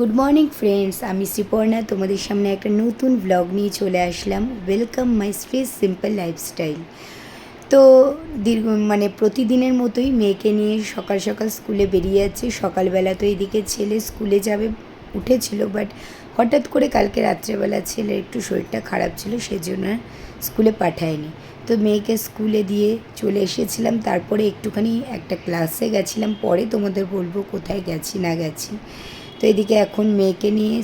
Good morning friends আমি শ্রীপর্ণা তোমাদের সামনে একটা নতুন ব্লগ নিয়ে চলে আসলাম। Welcome my space simple lifestyle তো দীর্ঘ মানে প্রতিদিনের মতোই মেয়েকে নিয়ে সকাল সকাল স্কুলে বেরিয়ে যাচ্ছে। সকালবেলা তো এদিকে ছেলে স্কুলে যাবে, উঠেছিল বাট হঠাৎ করে কালকে রাত্রেবেলা ছেলের একটু শরীরটা খারাপ ছিল, সেজন্য স্কুলে পাঠায়নি। তো মেয়েকে স্কুলে দিয়ে চলে এসেছিলাম। তারপরে একটুখানি একটা ক্লাসে গেছিলাম। পরে তোমাদের বলব কোথায় গেছি, না গেছি। তো এদিকে এখন মেয়েকে নিয়ে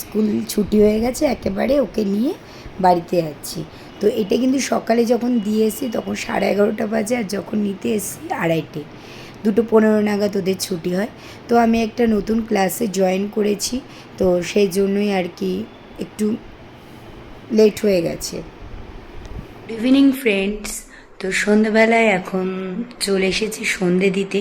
স্কুল ছুটি হয়ে গেছে, একেবারে ওকে নিয়ে বাড়িতে যাচ্ছি। তো এটা কিন্তু সকালে যখন দিয়ে এসি তখন সাড়ে এগারোটা বাজে আর যখন নিতে এসি আড়াইটে। দুটো পনেরো নাগাদ ওদের ছুটি হয়। তো আমি একটা নতুন ক্লাসে জয়েন করেছি। তো সেই জন্যই আর কি একটু লেট হয়ে গেছে। ইভিনিং ফ্রেন্ডস তো সন্ধ্যেবেলায় এখন চলে এসেছি সন্ধে দিতে।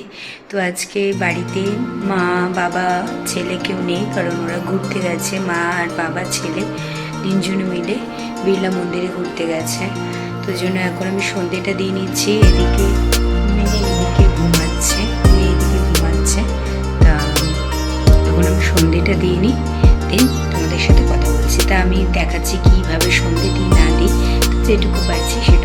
তো আজকে বাড়িতে মা, বাবা, ছেলে কেউ নেই, কারণ ওরা ঘুরতে গেছে, মা আর বাবা, ছেলে তিনজন মিলে বিড়লা মন্দিরে ঘুরতে গেছে। তো জন্য এখন আমি সন্ধেটা দিয়ে নিচ্ছি, এদিকে মেয়ে এদিকে ঘুমাচ্ছে, মেয়ে এদিকে ঘুমাচ্ছে। তা এখন আমি সন্ধেটা দিয়ে নিই, দেন তোমাদের সাথে কথা বলছি। তা আমি দেখাচ্ছি কীভাবে সন্ধে দিই না দিই, যেটুকু পারছি সেটুকু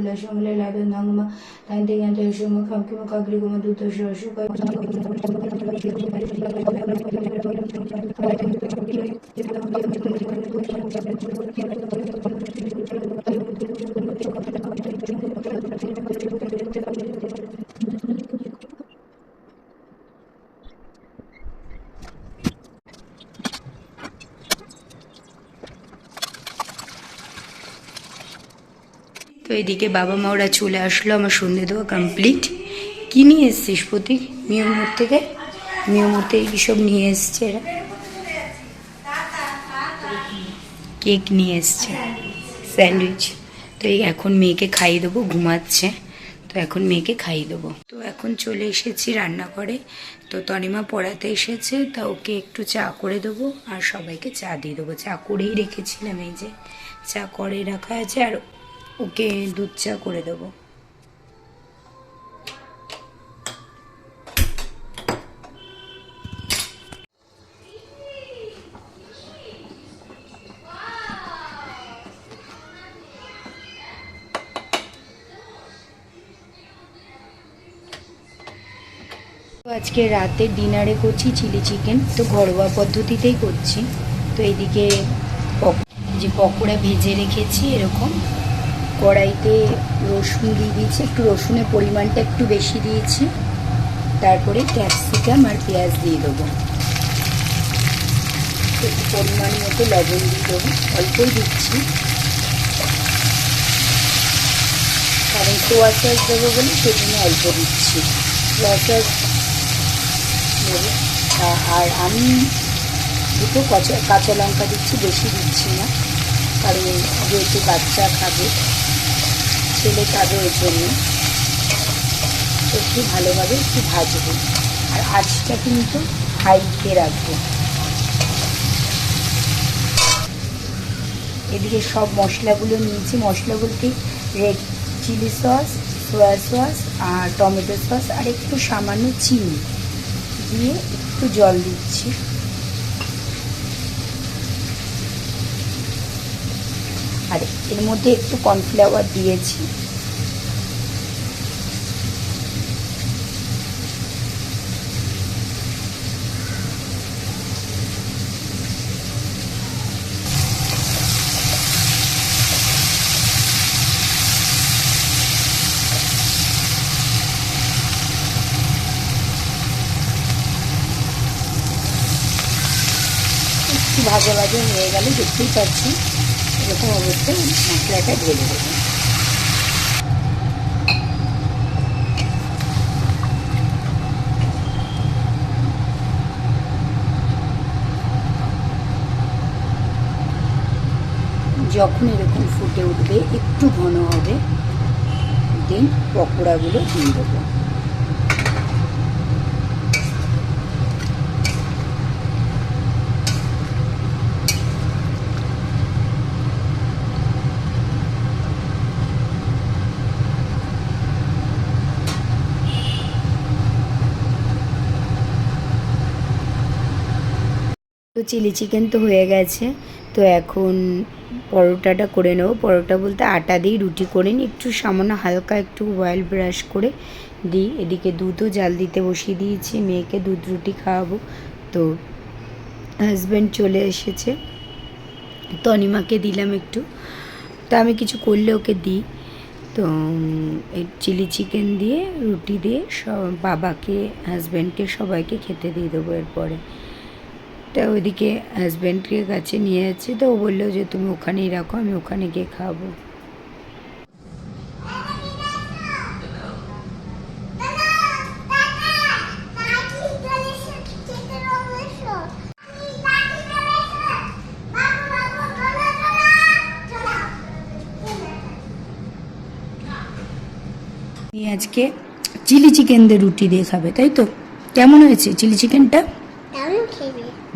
Vilajam Lelada Nangma, Landing and Juma Kamkima Kagliguma Duta Jojo. Thank you. এদিকে বাবা মা, ওরা চলে আসলো আমার সন্ধে দেওয়া কমপ্লিট কি নিয়ে এসছিস প্রতীক মিয়মোর থেকে? মিয়মোর থেকে কী সব নিয়ে এসছে এরা? কেক নিয়ে এসছে। স্যান্ডউইচ। তো এই এখন মেয়েকে খাইয়ে দেবো, ঘুমাচ্ছে। তো এখন মেয়েকে খাইয়ে দেবো। তো এখন চলে এসেছি রান্নাঘরে। তো তনিমা পড়াতে এসেছে, তা ওকে একটু চা করে দেবো আর সবাইকে চা দিয়ে দেবো। চা করেই রেখেছিলাম এই যে। চা করে রাখা আছে আর ওকে দুধ চা করে দেবো। আজকে রাতে ডিনারে করছি চিলি চিকেন, তো ঘরোয়া পদ্ধতিতেই করছি। তো এইদিকে পক- যে পকোড়া ভেজে রেখেছি এরকম। কড়াইতে রসুন দিয়ে দিয়েছি। একটু রসুনের পরিমাণটা একটু বেশি দিয়েছি। তারপরে ক্যাপসিকাম আর পেঁয়াজ দিয়ে দেবো। একটু পরিমাণ মতো লবণ দিয়ে দেবো। অল্পই দিচ্ছি। কারণ সোয়া সস দেবো বলে সেজন্য অল্প দিচ্ছি। সোয়া সস দেবো আর আমি দুটো কাঁচা কাঁচা লঙ্কা দিচ্ছি, বেশি দিচ্ছি না। কারণ যেহেতু বাচ্চা খাবে। ছেলে খাবে ওই জন্য। একটু ভালোভাবে একটু ভাজবো? আর আঁচটা কিন্তু হাইতে রাখব। এদিকে সব মশলাগুলো নিয়েছি। মশলাগুলোকে red chilli sauce soya sauce আর টমেটো সস আর একটু সামান্য চিনি। দিয়ে একটু জল দিচ্ছি। আর এর মধ্যে একটু কর্নফ্লাওয়ার দিয়েছি। একটু ভাজা হয়ে গেলে দেখতেই পাচ্ছি। এরকম অবস্থায় মশলাটা ঢেলে দেবো যখন এরকম ফুটে উঠবে, একটু ঘন হবে দেন পকোড়াগুলো দিয়ে দেবো। চিলি চিকেন তো হয়ে গেছে। তো এখন পরোটাটা করে নেব। পরোটা বলতে আটা দিই রুটি করে নিই। একটু সামান্য হালকা একটু অয়েল ব্রাশ করে দিই। এদিকে দুধও জাল দিতে বসিয়ে দিয়েছি। মেয়েকে দুধ রুটি খাওয়াবো। তো হাজব্যান্ড চলে এসেছে। তনিমাকে দিলাম একটু। তো আমি কিছু করলে ওকে দিই। তো চিলি চিকেন দিয়ে, রুটি দিয়ে সব বাবাকে হাজব্যান্ডকে সবাইকে খেতে দিয়ে দেবো এরপরে। তা ওইদিকে হাজব্যান্ডকে কাছে নিয়ে যাচ্ছি, তো ও বলল যে তুমি ওখানেই রাখো, আমি ওখানে গিয়ে খাব। আজকে চিলি চিকেন দিয়ে রুটি দিয়ে খাবে, তাই তো? কেমন হয়েছে চিলি চিকেনটা?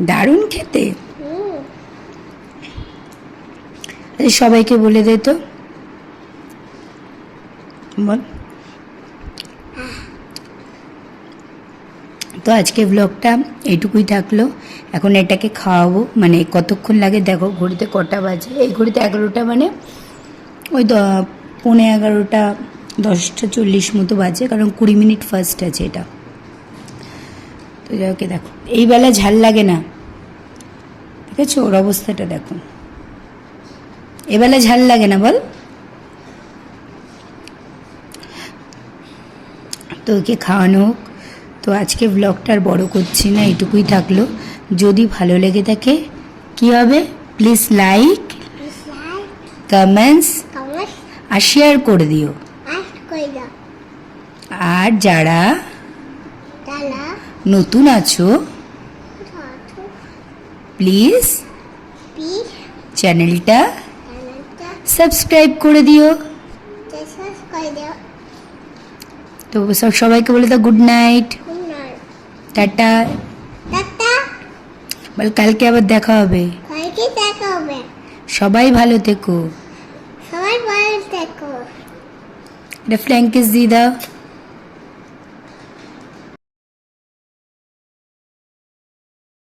দারুণ খেতে। হুম সবাইকে বলে দে তো। বল। তো আজকে ব্লগটা এইটুকুই থাকল। এখন এটাকে খাওয়াবো। মানে কতক্ষণ লাগে দেখো, ঘড়িতে কটা বাজে? এই ঘড়িতে এগারোটা মানে ওই পৌনে এগারোটা দশটা চল্লিশ মতো বাজে, কারণ কুড়ি মিনিট ফার্স্ট আছে এটা। যাকে দেখো। এই বেলা ঝাল লাগে না। ঠিক আছে? ওর অবস্থাটা দেখো। এবেলা ঝাল লাগে না বল। তো ওকে খাওয়ানো হোক। তো আজকে ব্লগটা আর বড় করছি না এটুকুই থাকল। যদি ভালো লেগে থাকে কি হবে? প্লিজ লাইক কমেন্টস আর শেয়ার করে দিও। আর যারা নতুন আছো? প্লিজ চ্যানেলটা সাবস্ক্রাইব করে দিও। তো সব- সবাইকে বলে দাও গুড নাইট টাটা। বল কালকে আবার দেখা হবে। কালকে দেখা হবে সবাই ভালো থেকো। সবাই ভালো থেকো। এটা ফ্ল্যাঙ্কিস দিয়ে দাও